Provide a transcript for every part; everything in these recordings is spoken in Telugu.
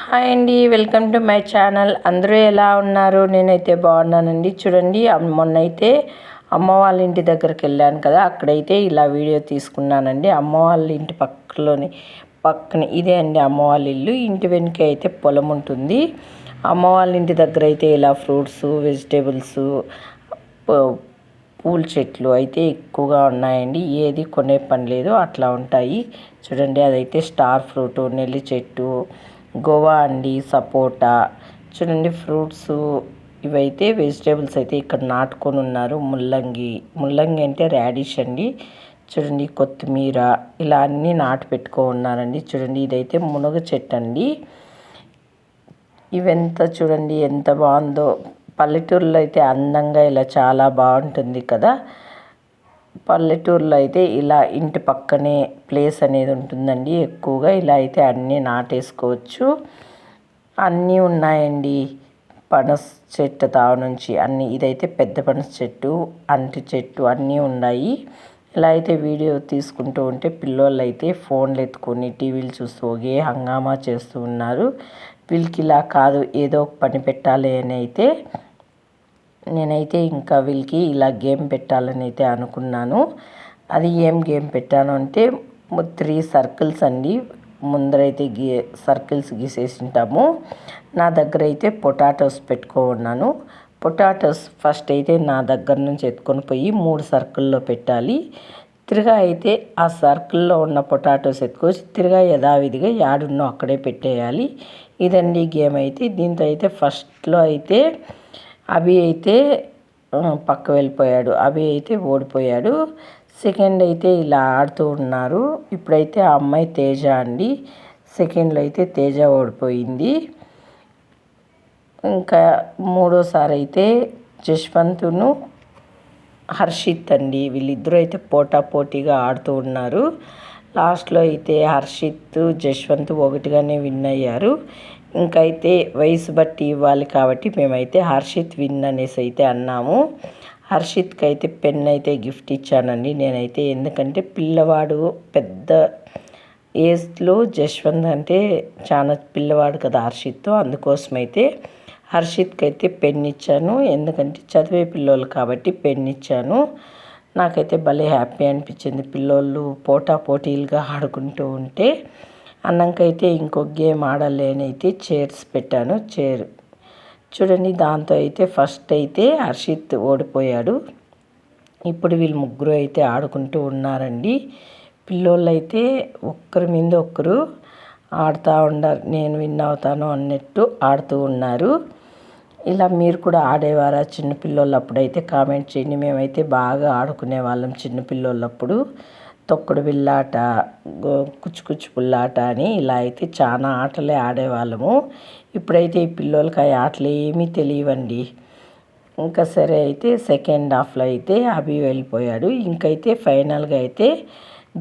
హాయ్ అండి వెల్కమ్ టు మై ఛానల్. అందరూ ఎలా ఉన్నారు? నేనైతే బాగున్నానండి. చూడండి మొన్న అయితే అమ్మ వాళ్ళ ఇంటి దగ్గరికి వెళ్ళాను కదా అక్కడైతే ఇలా వీడియో తీసుకున్నానండి. అమ్మ వాళ్ళ ఇంటి పక్కలోని పక్కన ఇదే అండి అమ్మ వాళ్ళ ఇల్లు. ఇంటి వెనుక అయితే పొలం ఉంటుంది. అమ్మ వాళ్ళ ఇంటి దగ్గర అయితే ఇలా ఫ్రూట్స్ వెజిటేబుల్స్ పూల చెట్లు అయితే ఎక్కువగా ఉన్నాయండి. ఏది కొనే పని లేదు అట్లా ఉంటాయి. చూడండి అదైతే స్టార్ ఫ్రూట్ నెల్లి చెట్టు గోవా అండి సపోటా. చూడండి ఫ్రూట్స్. ఇవైతే వెజిటేబుల్స్ అయితే ఇక్కడ నాటుకొని ఉన్నారు. ముల్లంగి. ముల్లంగి అంటే రాడిష్ అండి. చూడండి కొత్తిమీర. ఇలా అన్నీ నాటు పెట్టుకో ఉన్నారండి. చూడండి ఇదైతే మునగ చెట్టు అండి. ఇవెంత చూడండి ఎంత బాగుందో. పల్లెటూరులో అయితే అందంగా ఇలా చాలా బాగుంటుంది కదా. పల్లెటూరులో అయితే ఇలా ఇంటి పక్కనే ప్లేస్ అనేది ఉంటుందండి. ఎక్కువగా ఇలా అయితే అన్నీ నాటేసుకోవచ్చు. అన్నీ ఉన్నాయండి. పనస చెట్టు తావు నుంచి అన్ని ఇదైతే పెద్ద పనస చెట్టు అంటి చెట్టు అన్నీ ఉన్నాయి. ఇలా అయితే వీడియో తీసుకుంటూ ఉంటే పిల్లోళ్ళు అయితే ఫోన్లు ఎత్తుకొని టీవీలు చూస్తూ ఒకే హంగామా చేస్తూ ఉన్నారు. వీళ్ళకి ఇలా కాదు ఏదో ఒక పని పెట్టాలి అని అయితే నేనైతే ఇంకా వీళ్ళకి ఇలా గేమ్ పెట్టాలని అయితే అనుకున్నాను. అది ఏం గేమ్ పెట్టాను అంటే త్రీ సర్కిల్స్ అండి. ముందరైతే గీ సర్కిల్స్ గీసేసింటాము. నా దగ్గర అయితే పొటాటోస్ పెట్టుకో ఉన్నాను పొటాటోస్ ఫస్ట్ అయితే నా దగ్గర నుంచి ఎత్తుకొని పోయి మూడు సర్కిల్లో పెట్టాలి. తిరగా అయితే ఆ సర్కిల్లో ఉన్న పొటాటోస్ ఎత్తుకొచ్చి తిరగా యథావిధిగా యాడున్నో అక్కడే పెట్టేయాలి. ఇదండి గేమ్ అయితే. దీంతో అయితే ఫస్ట్లో అయితే అభి అయితే పక్క వెళ్ళిపోయాడు. అభి అయితే ఓడిపోయాడు. సెకండ్ అయితే ఇలా ఆడుతూ ఉన్నారు. ఇప్పుడైతే ఆ అమ్మాయి తేజ అండి. సెకండ్లో అయితే తేజ ఓడిపోయింది. ఇంకా మూడోసారి అయితే జశ్వంతును హర్షిత్ అండి. వీళ్ళిద్దరూ అయితే పోటా పోటీగా ఆడుతూ ఉన్నారు. లాస్ట్లో అయితే హర్షిత్ జశ్వంత్ ఒకటిగానే విన్ అయ్యారు. ఇంకైతే వయసు బట్టి ఇవ్వాలి కాబట్టి మేమైతే హర్షిత్ విన్ అనేసి అయితే అన్నాము. హర్షిత్కి అయితే పెన్ అయితే గిఫ్ట్ ఇచ్చానండి. నేనైతే ఎందుకంటే పిల్లవాడు పెద్ద ఏజ్లో జశ్వంత్ అంటే చాలా పిల్లవాడు కదా హర్షిత్. అయితే హర్షిత్కి అయితే పెన్ ఇచ్చాను. ఎందుకంటే చదివే పిల్లోళ్ళు కాబట్టి పెన్ ఇచ్చాను. నాకైతే భలే హ్యాపీ అనిపించింది. పిల్లోళ్ళు పోటా పోటీలుగా ఆడుకుంటూ ఉంటే అన్నంకైతే ఇంకొక గేమ్ ఆడలేనైతే చైర్స్ పెట్టాను. చైర్ చూడండి దాంతో అయితే ఫస్ట్ అయితే హర్షిత్ ఓడిపోయాడు. ఇప్పుడు వీళ్ళు ముగ్గురు అయితే ఆడుకుంటూ ఉన్నారండి. పిల్లోళ్ళు అయితే ఒక్కరి మీద ఒక్కరు ఆడుతూ ఉండారు నేను విన్ అవుతాను అన్నట్టు ఆడుతూ ఉన్నారు. ఇలా మీరు కూడా ఆడేవారా చిన్నపిల్లోళ్ళు అప్పుడైతే కామెంట్ చేయండి. మేమైతే బాగా ఆడుకునే వాళ్ళం చిన్నపిల్లోళ్ళప్పుడు తొక్కుడు బిల్లాట కుచ్చుకుచ్చు పుల్లాట అని ఇలా అయితే చాలా ఆటలే ఆడేవాళ్ళము. ఇప్పుడైతే ఈ పిల్లలకి ఆ ఆటలు ఏమీ తెలియవండి. ఇంకా సరే అయితే సెకండ్ హాఫ్లో అయితే అభి వెళ్ళిపోయాడు. ఇంకైతే ఫైనల్గా అయితే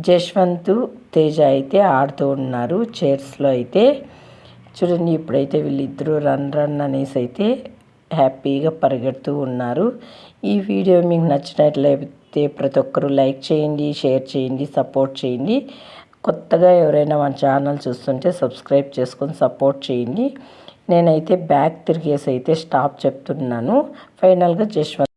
జశ్వంత్ తేజ అయితే ఆడుతూ ఉన్నారు. చైర్స్లో అయితే చూడండి ఇప్పుడైతే వీళ్ళిద్దరూ రన్ రన్ అనేసి అయితే హ్యాపీగా పరిగెడుతూ ఉన్నారు. ఈ వీడియో మీకు నచ్చినట్లయితే ప్రతి ఒక్కరూ లైక్ చేయండి షేర్ చేయండి సపోర్ట్ చేయండి. కొత్తగా ఎవరైనా మన ఛానల్ చూస్తుంటే సబ్స్క్రైబ్ చేసుకొని సపోర్ట్ చేయండి. నేనైతే బ్యాక్ తిరిగేసి అయితే స్టాప్ చెప్తున్నాను. ఫైనల్గా జశ్వంత్